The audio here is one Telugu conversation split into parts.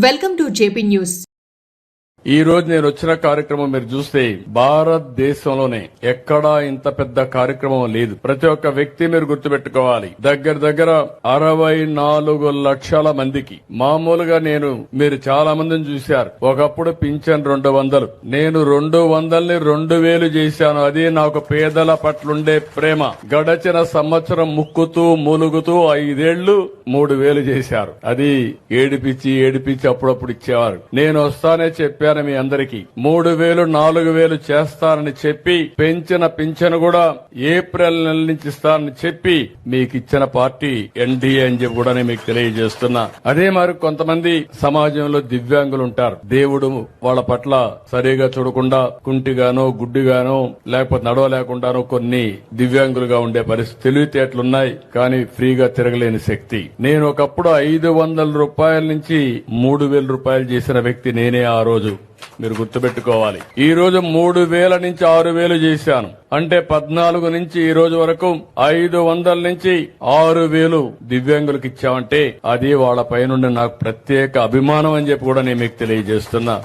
వెల్కమ్ టు జేపీ న్యూస్ ఈ రోజు నేను వచ్చిన కార్యక్రమం మీరు చూస్తే భారతదేశంలోనే ఎక్కడా ఇంత పెద్ద కార్యక్రమం లేదు. ప్రతి ఒక్క వ్యక్తి మీరు గుర్తుపెట్టుకోవాలి. దగ్గర దగ్గర అరవై నాలుగు లక్షల మందికి. మామూలుగా నేను మీరు చాలా మందిని చూశారు. ఒకప్పుడు పింఛన్ రెండు వందలు. నేను రెండు వందల్ని రెండు వేలు చేశాను. అది నాకు పేదల పట్లుండే ప్రేమ. గడచిన సంవత్సరం ముక్కుతూ మూలుగుతూ ఐదేళ్ళు మూడు వేలు చేశారు. అది ఏడిపించి ఏడిపించి అప్పుడప్పుడు ఇచ్చేవారు. నేను వస్తానే చెప్పాను. మీ అందరికి. మూడు వేలు నాలుగు వేలు చేస్తానని చెప్పి పెంచిన పింఛను కూడా ఏప్రిల్ నెల నుంచి ఇస్తానని చెప్పి మీకు ఇచ్చిన పార్టీ ఎన్డీఏ అని చెప్పి కూడా నేను మీకు తెలియజేస్తున్నా. అదే మరి కొంతమంది సమాజంలో దివ్యాంగులు ఉంటారు దేవుడు వాళ్ళ పట్ల సరిగా చూడకుండా కుంటిగానో గుడ్డిగానో లేకపోతే నడవలేకుండానో కొన్ని దివ్యాంగులుగా ఉండే పరిస్థితి తెలివితేటలున్నాయి కానీ ఫ్రీగా తిరగలేని శక్తి. నేను ఒకప్పుడు ఐదు వందల రూపాయల నుంచి మూడు వేల రూపాయలు చేసిన వ్యక్తి నేనే ఆ రోజు. మీరు గుర్తుపెట్టుకోవాలి. ఈ రోజు మూడు వేల నుంచి ఆరు వేలు చేశాను. అంటే పద్నాలుగు నుంచి ఈ రోజు వరకు ఐదు వందల నుంచి ఆరు వేలు దివ్యాంగులకు ఇచ్చామంటే అది వాళ్ళ పైనుండి నాకు ప్రత్యేక అభిమానం అని చెప్పి కూడా నేను మీకు తెలియజేస్తున్నా.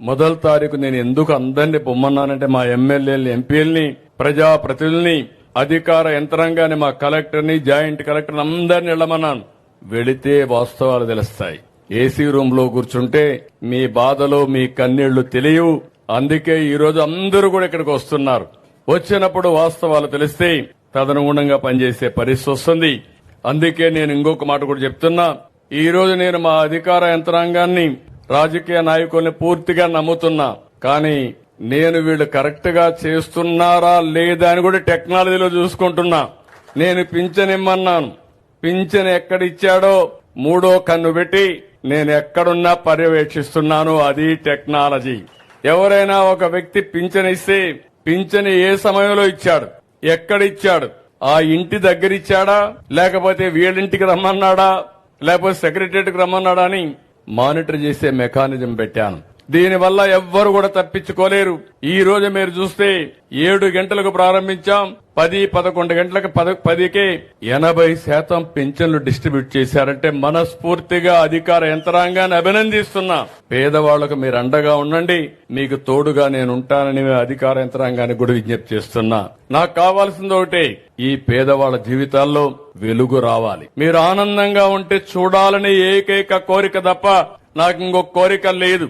మొదటి తారీఖు నేను ఎందుకు అందరినీ పొమ్మన్నానంటే మా ఎమ్మెల్యేలని ఎంపీలని ప్రజాప్రతినిధుల్ని అధికార యంత్రాంగాన్ని మా కలెక్టర్ని జాయింట్ కలెక్టర్ అందరిని వెళ్ళమన్నాను. వెళితే వాస్తవాలు తెలుస్తాయి. ఏసీ రూమ్లో కూర్చుంటే మీ బాధలు మీ కన్నీళ్ళు తెలియవు. అందుకే ఈరోజు అందరూ కూడా ఇక్కడికి వస్తున్నారు. వచ్చినప్పుడు వాస్తవాలు తెలిస్తే తదనుగుణంగా పనిచేసే పరిస్థితి వస్తుంది. అందుకే నేను ఇంకొక మాట కూడా చెప్తున్నా. ఈ రోజు నేను మా అధికార యంత్రాంగాన్ని రాజకీయ నాయకుల్ని పూర్తిగా నమ్ముతున్నా. కానీ నేను వీళ్ళు కరెక్ట్గా చేస్తున్నారా లేదా అని కూడా టెక్నాలజీలో చూసుకుంటున్నా. నేను పింఛన్ ఇమ్మన్నాను. పింఛన్ ఎక్కడిచ్చాడో మూడో కన్ను పెట్టి నేను ఎక్కడున్నా పర్యవేక్షిస్తున్నాను అది టెక్నాలజీ. ఎవరైనా ఒక వ్యక్తి పింఛన్ ఇస్తే పింఛన్ ఏ సమయంలో ఇచ్చాడు? ఎక్కడిచ్చాడు? ఆ ఇంటి దగ్గర ఇచ్చాడా లేకపోతే వీళ్ళింటికి రమ్మన్నాడా? లేకపోతే సెక్రటరియట్కి రమ్మన్నాడా అని మానిటర్ చేసే మెకానిజం పెట్టాను. దీనివల్ల ఎవ్వరు కూడా తప్పించుకోలేరు. ఈ రోజు మీరు చూస్తే ఏడు గంటలకు ప్రారంభించాం. పది పదకొండు గంటలకు పద పదికే ఎనభై శాతం పింఛన్లు డిస్ట్రిబ్యూట్ చేశారంటే మనస్ఫూర్తిగా అధికార యంత్రాంగాన్ని అభినందిస్తున్నా. పేదవాళ్ళకు మీరు అండగా ఉండండి. మీకు తోడుగా నేను ఉంటానని అధికార యంత్రాంగాన్ని కూడా విజ్ఞప్తి చేస్తున్నా. నాకు కావాల్సింది ఒకటే ఈ పేదవాళ్ళ జీవితాల్లో వెలుగు రావాలి. మీరు ఆనందంగా ఉంటే చూడాలని ఏకైక కోరిక తప్ప నాకు ఇంకొక కోరిక లేదు.